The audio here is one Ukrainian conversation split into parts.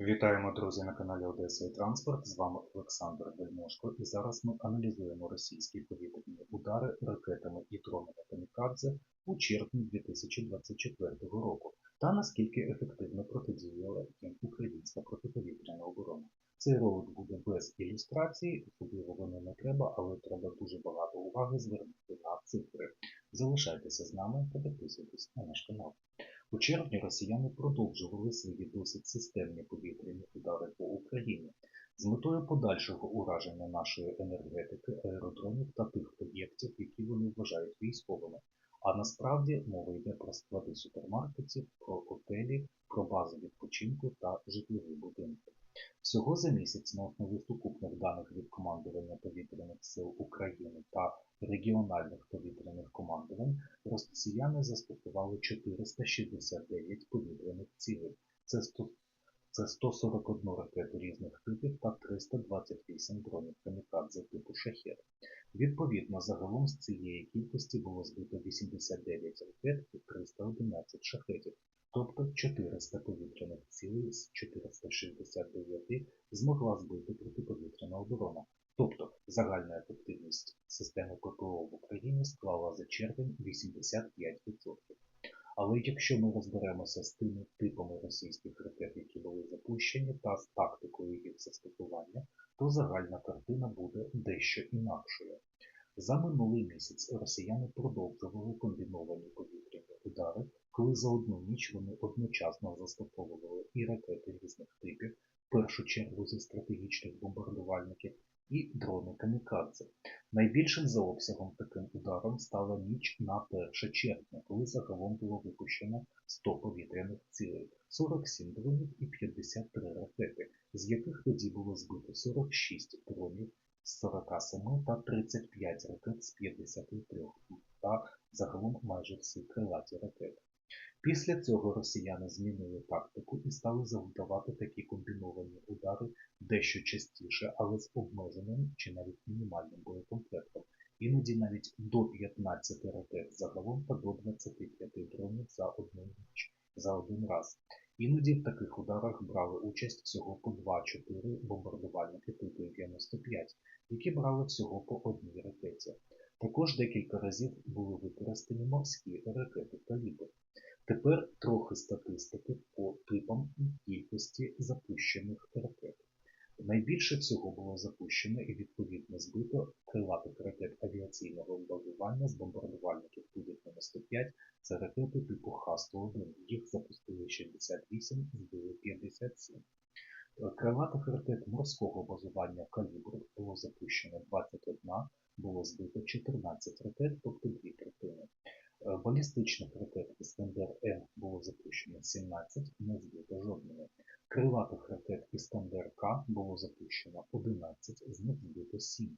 Вітаємо, друзі, на каналі Одеса і Транспорт. З вами Олександр Вельмошко. І зараз ми аналізуємо російські повітряні удари ракетами і дронами камікадзе у червні 2024 року та наскільки ефективно протидіяла їм українська протиповітряна оборона. Цей ролик буде без ілюстрації, особливо вони не треба, але треба дуже багато уваги звернути на цифри. Залишайтеся з нами та підписуйтесь на наш канал. У червні росіяни продовжували свої досить системні повітряні удари по Україні з метою подальшого ураження нашої енергетики, аеродромів та тих об'єктів, які вони вважають військовими. А насправді мова йде про склади супермаркетів, про готелі, про бази відпочинку та житлові будинки. Всього за місяць на основі сукупних даних від командування повітряних сил України та регіональних повітряних командувань росіяни застосували 469 повітряних цілей. Це 100 це 141 ракету різних типів та 328 дронів камікадзе типу шахет. Відповідно, загалом з цієї кількості було збито 89 ракет і 311 шахетів, тобто 400 повітряних цілей з 469 змогла збити протиповітряна оборона. Тобто загальна ефективність системи ППО в Україні склала за червень 85%. Але якщо ми розберемося з тими типами російських ракет, які були запущені, та з тактикою їх застосування, то загальна картина буде дещо інакшою. За минулий місяць росіяни продовжували комбіновані повітряні удари, коли за одну ніч вони одночасно застосовували і ракети різних типів, в першу чергу зі стратегічних бомбардувальників, і дрони камікадзе. Найбільшим за обсягом таким ударом стала ніч на 1 червня, коли загалом було випущено 100 повітряних цілей, 47 дронів і 53 ракети, з яких тоді було збито 46 дронів з 47 та 35 ракет з 53 та загалом майже всі крилаті ракети. Після цього росіяни змінили тактику і стали завдавати такі комбіновані удари дещо частіше, але з обмеженим чи навіть мінімальним боєкомплектом, іноді навіть до 15 ракет загалом та до 25 дронів за одну ніч за один раз. Іноді в таких ударах брали участь всього по 2-4 бомбардувальники типу 95, які брали всього по одній ракеті. Також декілька разів були використані морські ракети калібр. Тепер трохи статистики по типам і кількості запущених ракет. Найбільше всього було запущено і відповідно збито крилатих ракет авіаційного базування з бомбардувальників Ту-95, це ракети типу Х-101. Їх запустили 68, збили 57. Крилатих ракет морського базування калібру було запущено 21, було збито 14 ракет, тобто дві третини. Балістичних ракет Іскандер-М було запущено 17, не збито жодної. Крилатих ракет Іскандер-К було запущено 11, з них збито 7.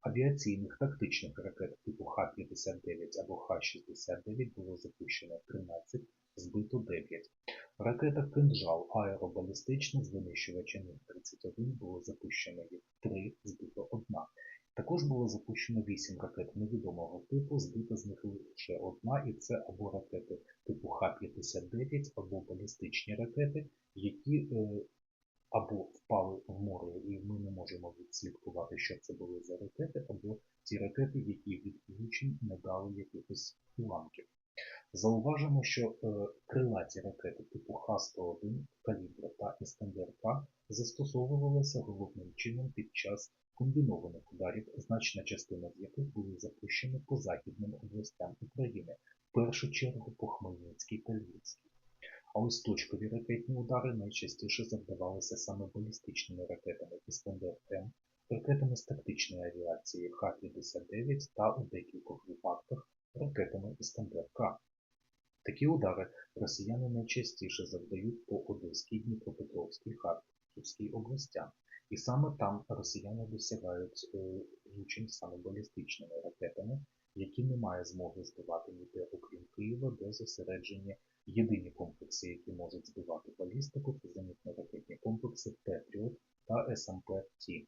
Авіаційних тактичних ракет типу Х-59 або Х-69 було запущено 13, збито 9. Ракета «Кинжал» аеробалістична з винищувачем Міг-31 було запущено 3, збито 1. Також було запущено 8 ракет невідомого типу, збита з них лише одна, і це або ракети типу Х-59, або балістичні ракети, які е, або впали в море, і ми не можемо відслідкувати, що це були за ракети, або ті ракети, які від не дали якихось уламків. Зауважимо, що е, крилаті ракети типу Х-101, Калібра та Іскандер-К застосовувалися головним чином під час комбінованих ударів, значна частина з яких були запущені по західним областям України, в першу чергу по Хмельницькій та Львівській. А ось точкові ракетні удари найчастіше завдавалися саме балістичними ракетами Іскандер-М, ракетами з тактичної авіації Х-59 та у деяких випадках ракетами Іскандер-К. Такі удари росіяни найчастіше завдають по Одеській, Дніпропетровській, Харківській областям. І саме там росіяни досягають влучень саме балістичними ракетами, які не має змоги збивати ніде, окрім Києва, де зосереджені єдині комплекси, які можуть збивати балістику, це зенітно-ракетні комплекси Петріот та СМП-Т.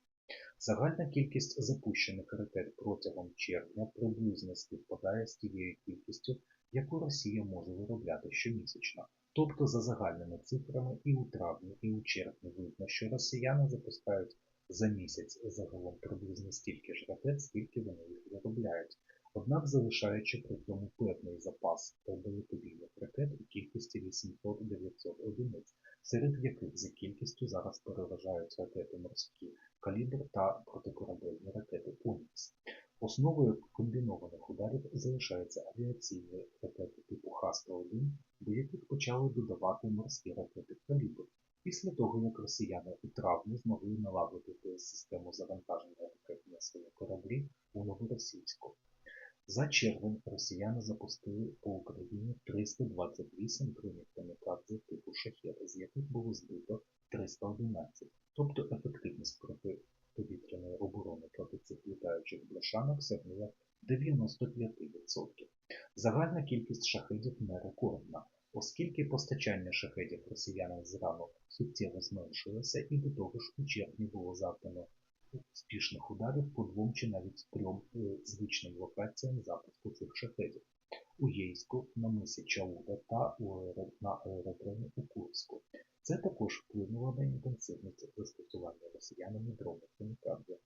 Загальна кількість запущених ракет протягом червня приблизно співпадає з тією кількістю, яку Росія може виробляти щомісячно. Тобто, за загальними цифрами, і у травні, і у червні видно, що росіяни запускають за місяць загалом приблизно стільки ж ракет, скільки вони їх виробляють. Однак залишаючи при цьому певний запас далекобійних ракет у кількості 800-900 одиниць, серед яких за кількістю зараз переважають ракети морські калібр та протикорабельні ракети «Онікс». Основою комбінованих ударів залишаються авіаційні ракети типу Х-101, до яких почали додавати морські ракети «Калібр», після того, як росіяни у травні змогли налагодити систему завантаження ракет на свої кораблі у Новоросійську. За червень росіяни запустили по Україні 328 дронів камікадзе типу «Шахет», з яких було збито 311. Тобто ефективність протиповітряної оборони проти цих літаючих бляшанок сягнула 95%. Загальна кількість шахедів не рекордна, оскільки постачання шахедів росіянам зрано суттєво зменшилося і до того ж у червні було завдано успішних ударів по двом чи навіть трьом е, звичним локаціям запуску цих шахедів у Єйську, на мисі Чауда та на аеродромі у Курську. Це також вплинуло на інтенсивність застосування росіянами дронів камікадзе.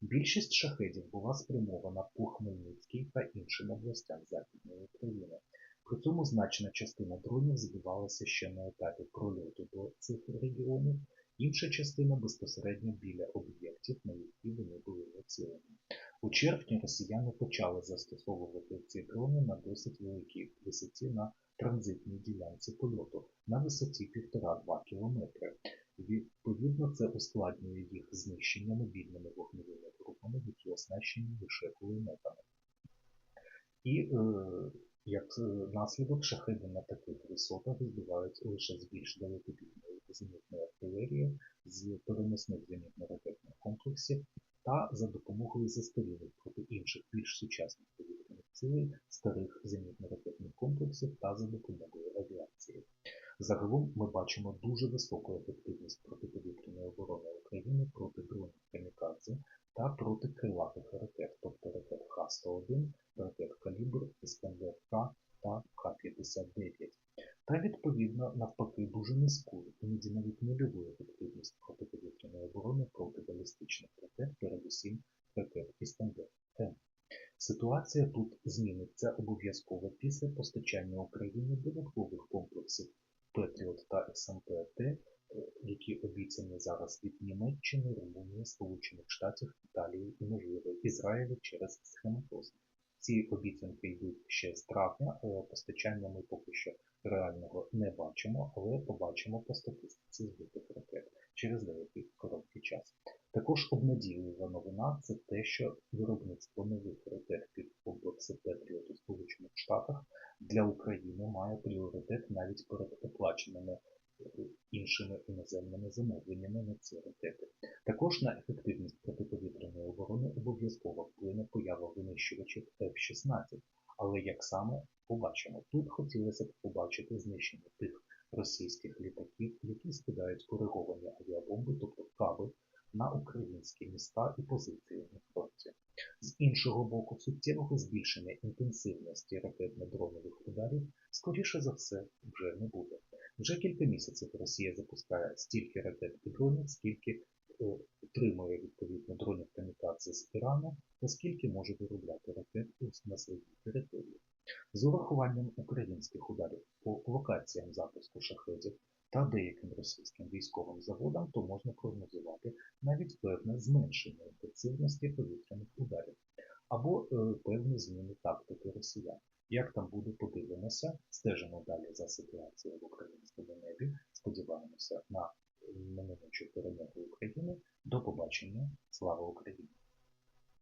Більшість шахедів була спрямована по Хмельницькій та іншим областям Західної України. При цьому значна частина дронів збивалася ще на етапі прольоту до цих регіонів, інша частина безпосередньо біля об'єктів, на які вони були націлені. У червні росіяни почали застосовувати ці дрони на досить великій висоті на транзитній ділянці польоту на висоті 1,5-2 км. Відповідно, це ускладнює їх знищення мобільними вогневими групами, які оснащені лише кулеметами. І е, як е, наслідок шахеди на таких висотах збивають лише з більш далекобійної зенітної артилерії, з переносних зенітно-ракетних комплексів та за допомогою застарілих проти інших більш сучасних повітряних цілей старих зенітно-ракетних комплексів та за допомогою авіації. Загалом ми бачимо дуже високу ефективність протиповітряної оборони України проти дронів камікадзе та проти крилатих ракет, тобто ракет Х-101, ракет Калібр, Іскандер-К та Х-59. Та відповідно навпаки дуже низьку, іноді ефективність протиповітряної оборони проти балістичних ракет, передусім ракет Іскандер-М. Ситуація тут зміниться обов'язково після постачання Україні додаткових комплексів Петріот та СМП-Т, е, які обіцяні зараз від Німеччини, Румунії, Сполучених Штатів, Італії і, можливо, Ізраїлю через схематоз. Ці обіцянки йдуть ще з травня, постачання ми поки що реального не бачимо, але побачимо по статистиці збитих ракет через деякий короткий час. Також обнадійлива новина це те, що виробництво нових ракет під комплекси Петріот у Сполучених Штатах для України має пріоритет навіть перед оплаченими іншими іноземними замовленнями на ці ракети. Також на ефективність протиповітряної оборони обов'язково вплине поява винищувачів F-16, але як саме побачимо, тут хотілося б побачити знищення тих російських літаків, які скидають кориговані авіабомби, тобто каби, на українські міста і позиції на фронті. З іншого боку, суттєвого збільшення інтенсивності ракетно-дронових ударів, скоріше за все, вже не буде. Вже кілька місяців Росія запускає стільки ракет і дронів, скільки е, отримує відповідно дронів камікадзе з Ірану, та скільки може виробляти ракет на своїй території. З урахуванням українських ударів по локаціям запуску шахедів та деяким російським військовим заводам, то можна прогнозувати навіть певне зменшення інтенсивності повітряних ударів або е, певні зміни тактики росіян. Як там буде, подивимося, стежимо далі за ситуацією в українському небі, сподіваємося на неминучу перемогу України. До побачення. Слава Україні!